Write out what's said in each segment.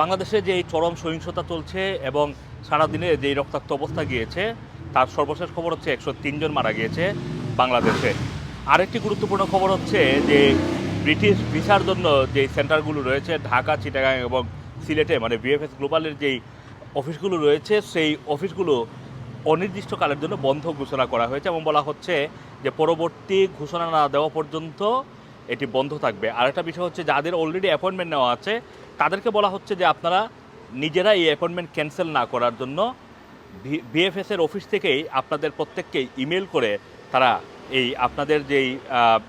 বাংলাদেশে যে এই চরম সহিংসতা চলছে এবং সারাদিনে যে রক্তাক্ত অবস্থা গিয়েছে, তার সর্বশেষ খবর হচ্ছে একশো তিনজন মারা গিয়েছে বাংলাদেশে। আরেকটি গুরুত্বপূর্ণ খবর হচ্ছে যে ব্রিটিশ ভিসার জন্য যে সেন্টারগুলো রয়েছে, ঢাকা, চিটাগাং এবং সিলেটে মানে বিএফএস গ্লোবালের যেই অফিসগুলো রয়েছে, সেই অফিসগুলো অনির্দিষ্টকালের জন্য বন্ধ ঘোষণা করা হয়েছে এবং বলা হচ্ছে যে পরবর্তী ঘোষণা না দেওয়া পর্যন্ত এটি বন্ধ থাকবে। আরেকটা বিষয় হচ্ছে, যাদের অলরেডি অ্যাপয়েন্টমেন্ট নেওয়া আছে, তাদেরকে বলা হচ্ছে যে আপনারা নিজেরা এই অ্যাপয়েন্টমেন্ট ক্যান্সেল না করার জন্য বিএফএস এর অফিস থেকেই আপনাদের প্রত্যেককে ইমেল করে তারা এই আপনাদের যেই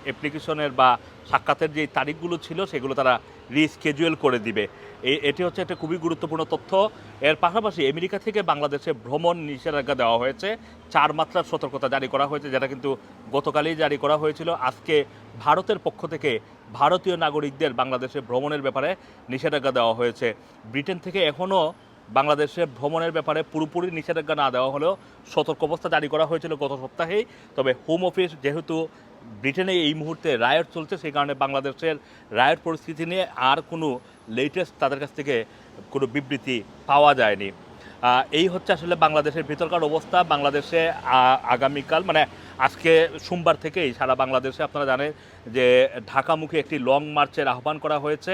অ্যাপ্লিকেশনের বা সাক্ষাতের যেই তারিখগুলো ছিল, সেগুলো তারা রিস্কেজুয়েল করে দিবে। এটি হচ্ছে একটা খুবই গুরুত্বপূর্ণ তথ্য। এর পাশাপাশি আমেরিকা থেকে বাংলাদেশে ভ্রমণ নিষেধাজ্ঞা দেওয়া হয়েছে। চার মাত্রার সতর্কতা জারি করা হয়েছে, যেটা কিন্তু গতকালই জারি করা হয়েছিল। আজকে ভারতের পক্ষ থেকে ভারতীয় নাগরিকদের বাংলাদেশে ভ্রমণের ব্যাপারে নিষেধাজ্ঞা দেওয়া হয়েছে। ব্রিটেন থেকে এখনও বাংলাদেশে ভ্রমণের ব্যাপারে পুরোপুরি নিষেধাজ্ঞা না দেওয়া হলেও সতর্ক অবস্থা জারি করা হয়েছিল গত সপ্তাহেই। তবে হোম অফিস যেহেতু ব্রিটেনে এই মুহূর্তে রায়ট চলছে, সেই কারণে বাংলাদেশের রায়ট পরিস্থিতি নিয়ে আর কোনো লেটেস্ট তাদের কাছ থেকে কোনো বিবৃতি পাওয়া যায়নি। এই হচ্ছে আসলে বাংলাদেশের ভিতরকার অবস্থা। বাংলাদেশে আগামীকাল মানে আজকে সোমবার থেকেই সারা বাংলাদেশে আপনারা জানেন যে ঢাকামুখী একটি লং মার্চের আহ্বান করা হয়েছে।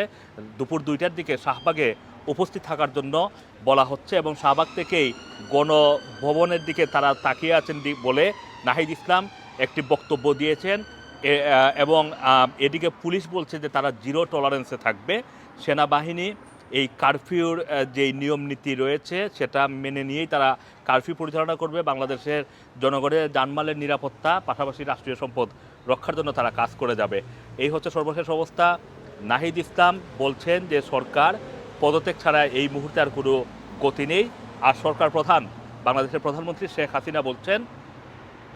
দুপুর দুইটার দিকে শাহবাগে উপস্থিত থাকার জন্য বলা হচ্ছে এবং শাহবাগ থেকেই গণভবনের দিকে তারা তাকিয়ে আছেন বলে নাহিদ ইসলাম একটি বক্তব্য দিয়েছেন। এবং এদিকে পুলিশ বলছে যে তারা জিরো টলারেন্সে থাকবে। সেনাবাহিনী এই কারফিউর যেই নিয়ম নীতি রয়েছে সেটা মেনে নিয়েই তারা কারফিউ পরিচালনা করবে। বাংলাদেশের জনগণের জানমালের নিরাপত্তা, পাশাপাশি রাষ্ট্রীয় সম্পদ রক্ষার জন্য তারা কাজ করে যাবে। এই হচ্ছে সর্বশেষ অবস্থা। নাহিদ ইসলাম বলছেন যে সরকার পদত্যাগ ছাড়া এই মুহূর্তে আর কোনো গতি নেই। আর সরকার প্রধান, বাংলাদেশের প্রধানমন্ত্রী শেখ হাসিনা বলছেন,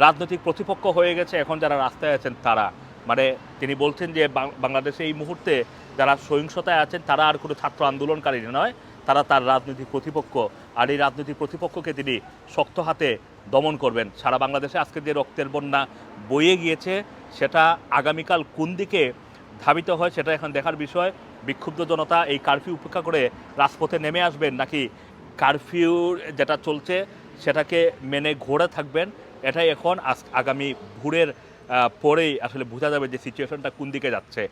রাজনৈতিক প্রতিপক্ষ হয়ে গেছে, এখন যারা রাস্তায় আছেন তারা। মানে তিনি বলছেন যে বাংলাদেশে এই মুহূর্তে যারা সহিংসতায় আছেন, তারা আর কোনো ছাত্র আন্দোলনকারী নয়, তারা তার রাজনৈতিক প্রতিপক্ষ। আর এই রাজনৈতিক প্রতিপক্ষকে তিনি শক্ত হাতে দমন করবেন। সারা বাংলাদেশে আজকে যে রক্তের বন্যা বয়ে গিয়েছে, সেটা আগামীকাল কোন দিকে ধাবিত হয়, সেটা এখন দেখার বিষয়। বিক্ষুব্ধ জনতা এই কারফিউ উপেক্ষা করে রাজপথে নেমে আসবেন নাকি কারফিউ যেটা চলছে সেটাকে মেনে ঘোরে থাকবেন, এটাই এখন আজ- আগামী ভোরের পরেই আসলে বোঝা যাবে যে সিচুয়েশনটা কোন দিকে যাচ্ছে।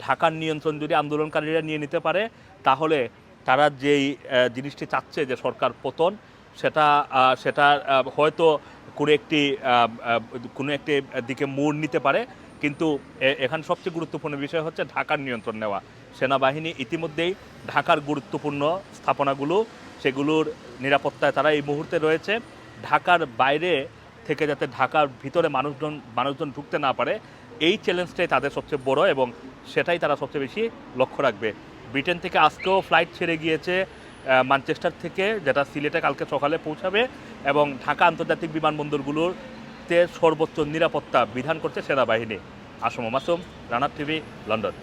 ঢাকার নিয়ন্ত্রণ যদি আন্দোলনকারীরা নিয়ে নিতে পারে, তাহলে তারা যেই জিনিসটি চাচ্ছে যে সরকার পতন, সেটা সেটা হয়তো কোনো একটি কোনো একটি দিকে মোড় নিতে পারে, কিন্তু এখানে সবচেয়ে গুরুত্বপূর্ণ বিষয় হচ্ছে ঢাকার নিয়ন্ত্রণ নেওয়া। সেনাবাহিনী ইতিমধ্যেই ঢাকার গুরুত্বপূর্ণ স্থাপনাগুলো সেগুলোর নিরাপত্তায় তারা এই মুহূর্তে রয়েছে। ঢাকার বাইরে থেকে যাতে ঢাকার ভিতরে মানুষজন মানুষজন ঢুকতে না পারে এই চ্যালেঞ্জটাই তাদের সবচেয়ে বড় এবং সেটাই তারা সবচেয়ে বেশি লক্ষ্য রাখবে। ব্রিটেন থেকে আজকেও ফ্লাইট ছেড়ে গিয়েছে আহ, ম্যানচেস্টার থেকে যেটা সিলেটে কালকে সকালে পৌঁছাবে এবং ঢাকা আন্তর্জাতিক বিমানবন্দরগুলোতে সর্বোচ্চ নিরাপত্তা বিধান করছে সেনাবাহিনী। আসম মাসুম রানার টিভি লন্ডন।